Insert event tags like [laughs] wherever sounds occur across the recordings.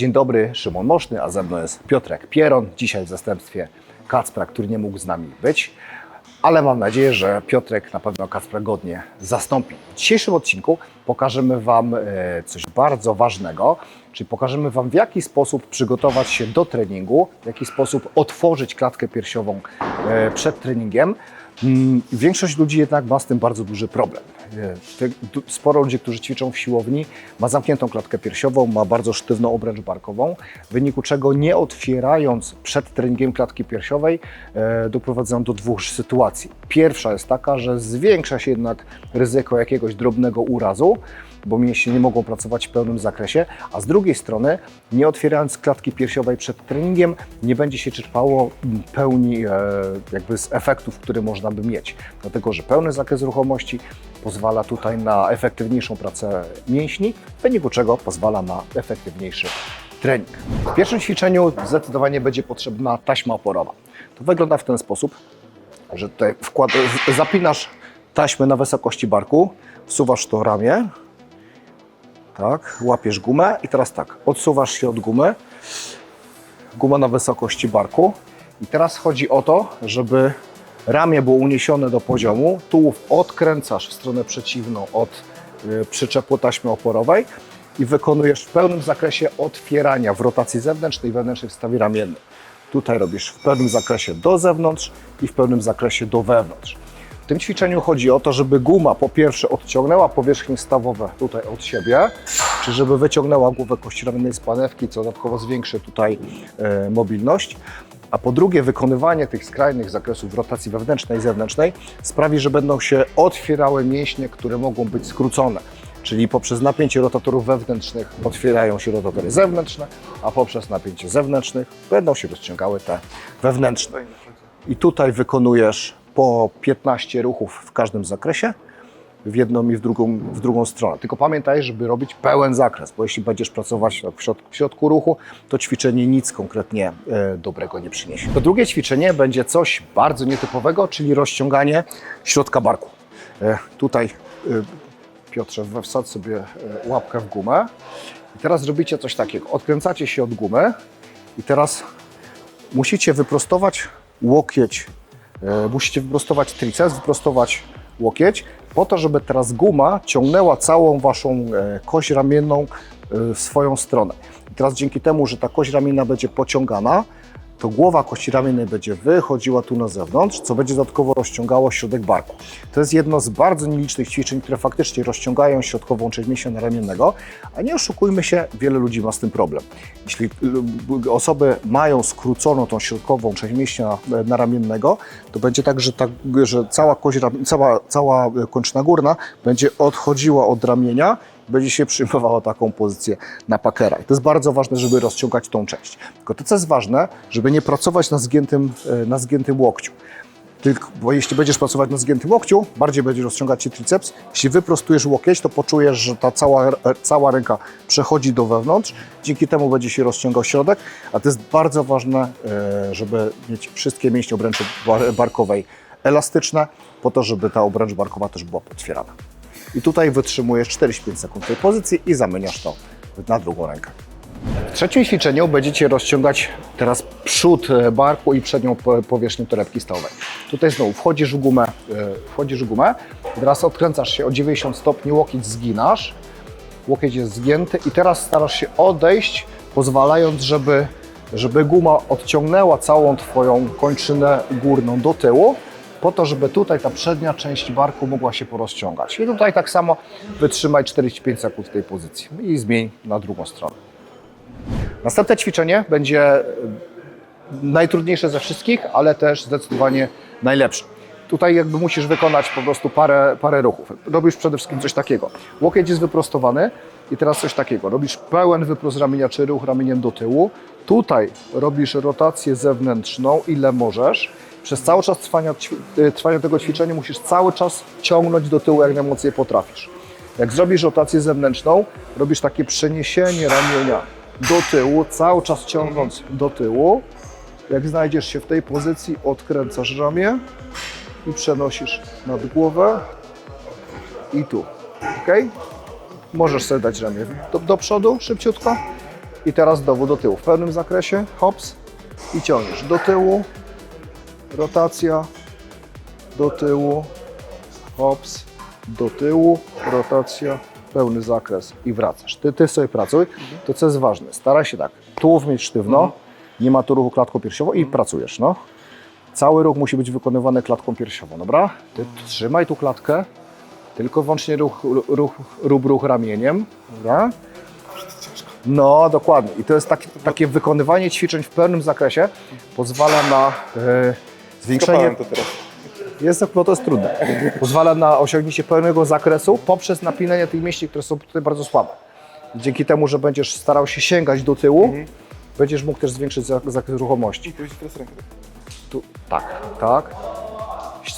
Dzień dobry, Szymon Moszny, a ze mną jest Piotrek Pieron, dzisiaj w zastępstwie Kacpra, który nie mógł z nami być, ale mam nadzieję, że Piotrek na pewno Kacpra godnie zastąpi. W dzisiejszym odcinku pokażemy Wam e, coś bardzo ważnego, czyli pokażemy Wam w jaki sposób przygotować się do treningu, w jaki sposób otworzyć klatkę piersiową e, przed treningiem. Mm, Większość ludzi jednak ma z tym bardzo duży problem. Du- Sporo ludzi, którzy ćwiczą w siłowni, ma zamkniętą klatkę piersiową, ma bardzo sztywną obręcz barkową, w wyniku czego nie otwierając przed treningiem klatki piersiowej, e, doprowadzają do dwóch sytuacji. Pierwsza jest taka, że zwiększa się jednak ryzyko jakiegoś drobnego urazu, bo mięśnie nie mogą pracować w pełnym zakresie, a z drugiej strony, nie otwierając klatki piersiowej przed treningiem, nie będzie się czerpało pełni e, jakby z efektów, które można by mieć. Dlatego, że pełny zakres ruchomości pozwala tutaj na efektywniejszą pracę mięśni, w wyniku czego pozwala na efektywniejszy trening. W pierwszym ćwiczeniu zdecydowanie będzie potrzebna taśma oporowa. To wygląda w ten sposób, że tutaj wkład, zapinasz taśmę na wysokości barku, wsuwasz to ramię, tak, łapiesz gumę i teraz tak, odsuwasz się od gumy, guma na wysokości barku i teraz chodzi o to, żeby ramię było uniesione do poziomu, tułów odkręcasz w stronę przeciwną od y, przyczepu taśmy oporowej i wykonujesz w pełnym zakresie otwierania w rotacji zewnętrznej i wewnętrznej w stawie ramiennej. Tutaj robisz w pełnym zakresie do zewnątrz i w pełnym zakresie do wewnątrz. W tym ćwiczeniu chodzi o to, żeby guma po pierwsze odciągnęła powierzchnie stawowe tutaj od siebie, czy żeby wyciągnęła głowę kości ramiennej z panewki, co dodatkowo zwiększy tutaj e, mobilność. A po drugie, wykonywanie tych skrajnych zakresów rotacji wewnętrznej i zewnętrznej sprawi, że będą się otwierały mięśnie, które mogą być skrócone. Czyli poprzez napięcie rotatorów wewnętrznych otwierają się rotatory zewnętrzne, a poprzez napięcie zewnętrznych będą się rozciągały te wewnętrzne. I tutaj wykonujesz po 15 ruchów w każdym zakresie, w jedną i w drugą, w drugą stronę. Tylko pamiętaj, żeby robić pełen zakres, bo jeśli będziesz pracować w środku, w środku ruchu, to ćwiczenie nic konkretnie e, dobrego nie przyniesie. To drugie ćwiczenie będzie coś bardzo nietypowego, czyli rozciąganie środka barku. E, tutaj, e, Piotrze, wsadź sobie e, łapkę w gumę i teraz zrobicie coś takiego. Odkręcacie się od gumy i teraz musicie wyprostować łokieć, musicie wyprostować triceps, wyprostować łokieć, po to, żeby teraz guma ciągnęła całą waszą e, kość ramienną e, w swoją stronę. I teraz dzięki temu, że ta kość ramienna będzie pociągana, to głowa kości ramiennej będzie wychodziła tu na zewnątrz, co będzie dodatkowo rozciągało środek barku. To jest jedno z bardzo nielicznych ćwiczeń, które faktycznie rozciągają środkową część mięśnia ramiennego, a nie oszukujmy się, wiele ludzi ma z tym problem. Jeśli y, osoby mają skróconą tą środkową część mięśnia e, naramiennego, to będzie tak, że, ta, że cała, kość, cała, cała e, kończyna górna będzie odchodziła od ramienia będzie się przyjmowała taką pozycję na pakera. I to jest bardzo ważne, żeby rozciągać tą część. Tylko to, co jest ważne, żeby nie pracować na zgiętym, e, na zgiętym łokciu. Tylko, bo jeśli będziesz pracować na zgiętym łokciu, bardziej będzie rozciągać się triceps. Jeśli wyprostujesz łokieć, to poczujesz, że ta cała, e, cała ręka przechodzi do wewnątrz. Dzięki temu będzie się rozciągał środek, a to jest bardzo ważne, e, żeby mieć wszystkie mięśnie obręczy bar- barkowej elastyczne, po to, żeby ta obręcz barkowa też była potwierana. I tutaj wytrzymujesz 45 sekund tej pozycji i zamieniasz to na drugą rękę. W trzecim ćwiczeniu będziecie rozciągać teraz przód e, barku i przednią po- powierzchnię torebki stołowej. Tutaj znowu wchodzisz w gumę, e, wchodzisz w gumę, teraz odkręcasz się o 90 stopni, łokieć zginasz, łokieć jest zgięty i teraz starasz się odejść, pozwalając, żeby, żeby guma odciągnęła całą Twoją kończynę górną do tyłu, po to, żeby tutaj ta przednia część barku mogła się porozciągać. I tutaj tak samo wytrzymaj 45 sekund w tej pozycji i zmień na drugą stronę. Następne ćwiczenie będzie y, najtrudniejsze ze wszystkich, ale też zdecydowanie najlepsze. Tutaj jakby musisz wykonać po prostu parę, parę ruchów. Robisz przede wszystkim coś takiego. Łokieć jest wyprostowany i teraz coś takiego. Robisz pełen wyprost ramienia czy ruch ramieniem do tyłu. Tutaj robisz rotację zewnętrzną, ile możesz. Przez cały czas trwania, y, trwania tego ćwiczenia musisz cały czas ciągnąć do tyłu jak najmocniej potrafisz. Jak zrobisz rotację zewnętrzną, robisz takie przeniesienie ramienia do tyłu, cały czas ciągnąc do tyłu. Jak znajdziesz się w tej pozycji, odkręcasz ramię i przenosisz nad głowę i tu. ok? Możesz sobie dać ramię do, do przodu szybciutko I teraz znowu do tyłu w pełnym zakresie, hops i ciągniesz do tyłu, rotacja, do tyłu, hops, do tyłu, rotacja, pełny zakres i wracasz. Ty, ty sobie pracuj. To co jest ważne, staraj się tak, tułów mieć sztywno, nie ma tu ruchu klatką piersiową i pracujesz, no. Cały ruch musi być wykonywany klatką piersiową, dobra? Ty trzymaj tu klatkę, tylko wyłącznie ruch, ruch, rób ruch ramieniem, dobra? No, dokładnie. I to jest takie, wykonywanie ćwiczeń w pełnym zakresie pozwala na e, zwiększenie... To teraz. Jest, no to jest trudne. Pozwala na osiągnięcie pełnego zakresu poprzez napinanie tych mięśni, które są tutaj bardzo słabe. Dzięki temu, że będziesz starał się sięgać do tyłu, będziesz mógł też zwiększyć zak- zakres ruchomości. I tu teraz rękę. Tu, tak, tak.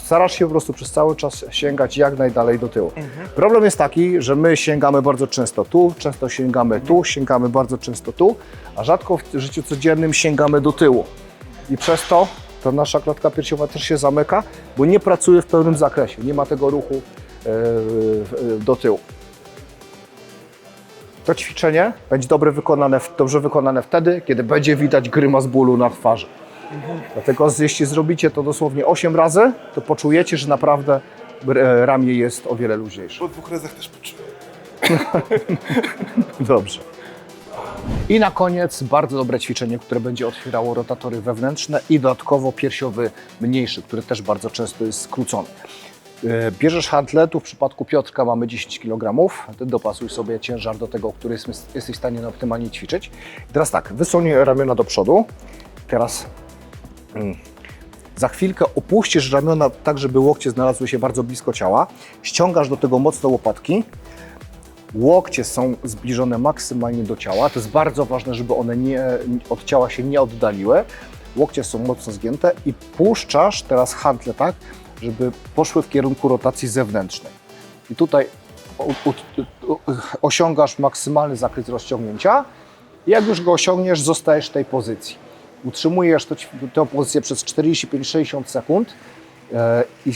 Starasz się po prostu przez cały czas sięgać jak najdalej do tyłu. Problem jest taki, że my sięgamy bardzo często tu, często sięgamy tu, sięgamy bardzo często tu, a rzadko w życiu codziennym sięgamy do tyłu. I przez to to nasza klatka piersiowa też się zamyka, bo nie pracuje w pełnym zakresie, nie ma tego ruchu e, e, do tyłu. To ćwiczenie będzie dobre wykonane, dobrze wykonane wtedy, kiedy będzie widać grymas bólu na twarzy. Dlatego jeśli zrobicie to dosłownie 8 razy, to poczujecie, że naprawdę e, ramię jest o wiele luźniejsze. Po dwóch razach też poczułem. [laughs] Dobrze. I na koniec bardzo dobre ćwiczenie, które będzie otwierało rotatory wewnętrzne i dodatkowo piersiowy mniejszy, który też bardzo często jest skrócony. E, Bierzesz hantle, tu w przypadku Piotrka mamy 10 kg, dopasuj sobie ciężar do tego, który jest, jesteś w stanie optymalnie ćwiczyć. Teraz tak, wysuń ramiona do przodu, teraz mm, za chwilkę opuścisz ramiona tak, żeby łokcie znalazły się bardzo blisko ciała, ściągasz do tego mocno łopatki, Łokcie są zbliżone maksymalnie do ciała. To jest bardzo ważne, żeby one nie, od ciała się nie oddaliły. Łokcie są mocno zgięte i puszczasz teraz hantle tak, żeby poszły w kierunku rotacji zewnętrznej. I tutaj osiągasz maksymalny zakres rozciągnięcia. Jak już go osiągniesz, zostajesz w tej pozycji. Utrzymujesz tę pozycję przez 45-60 sekund e, i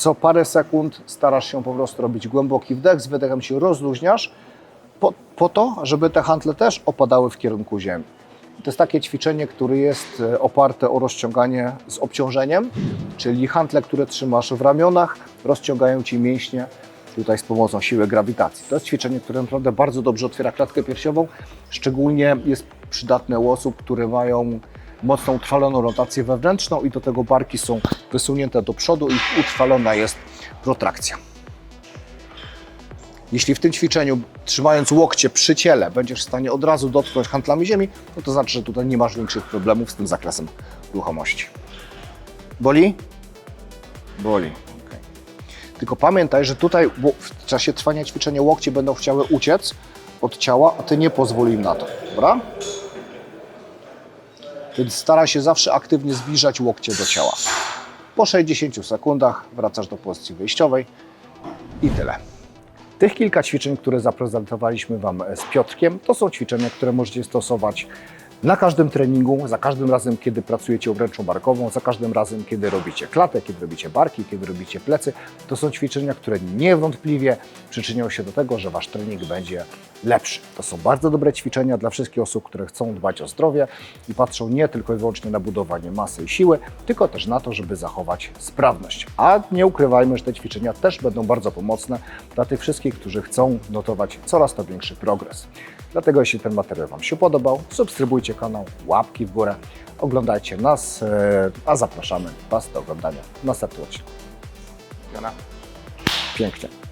co parę sekund starasz się po prostu robić głęboki wdech, z wydechem się rozluźniasz, po, po to, żeby te hantle też opadały w kierunku ziemi. To jest takie ćwiczenie, które jest e, oparte o rozciąganie z obciążeniem, czyli hantle, które trzymasz w ramionach, rozciągają Ci mięśnie tutaj z pomocą siły grawitacji. To jest ćwiczenie, które naprawdę bardzo dobrze otwiera klatkę piersiową, szczególnie jest przydatne u osób, które mają mocną utrwaloną rotację wewnętrzną i do tego barki są wysunięte do przodu i utrwalona jest protrakcja. Jeśli w tym ćwiczeniu, trzymając łokcie przy ciele, będziesz w stanie od razu dotknąć handlami ziemi, no to znaczy, że tutaj nie masz większych problemów z tym zakresem ruchomości. Boli? Boli. okej. Tylko pamiętaj, że tutaj w czasie trwania ćwiczenia łokcie będą chciały uciec od ciała, a ty nie pozwól im na to, dobra? Więc stara się zawsze aktywnie zbliżać łokcie do ciała. Po 60 sekundach wracasz do pozycji wyjściowej i tyle. Tych kilka ćwiczeń, które zaprezentowaliśmy Wam z Piotrkiem, to są ćwiczenia, które możecie stosować na każdym treningu, za każdym razem, kiedy pracujecie obręczą barkową, za każdym razem, kiedy robicie klatę, kiedy robicie barki, kiedy robicie plecy. To są ćwiczenia, które niewątpliwie przyczynią się do tego, że Wasz trening będzie lepszy. To są bardzo dobre ćwiczenia dla wszystkich osób, które chcą dbać o zdrowie i patrzą nie tylko i wyłącznie na budowanie masy i siły, tylko też na to, żeby zachować sprawność. A nie ukrywajmy, że te ćwiczenia też będą bardzo pomocne dla tych wszystkich, którzy chcą notować coraz to większy progres. Dlatego jeśli ten materiał Wam się podobał, subskrybujcie kanał, łapki w górę, oglądajcie nas, e, a zapraszamy Was do oglądania w następnym odcinku. Pięknie.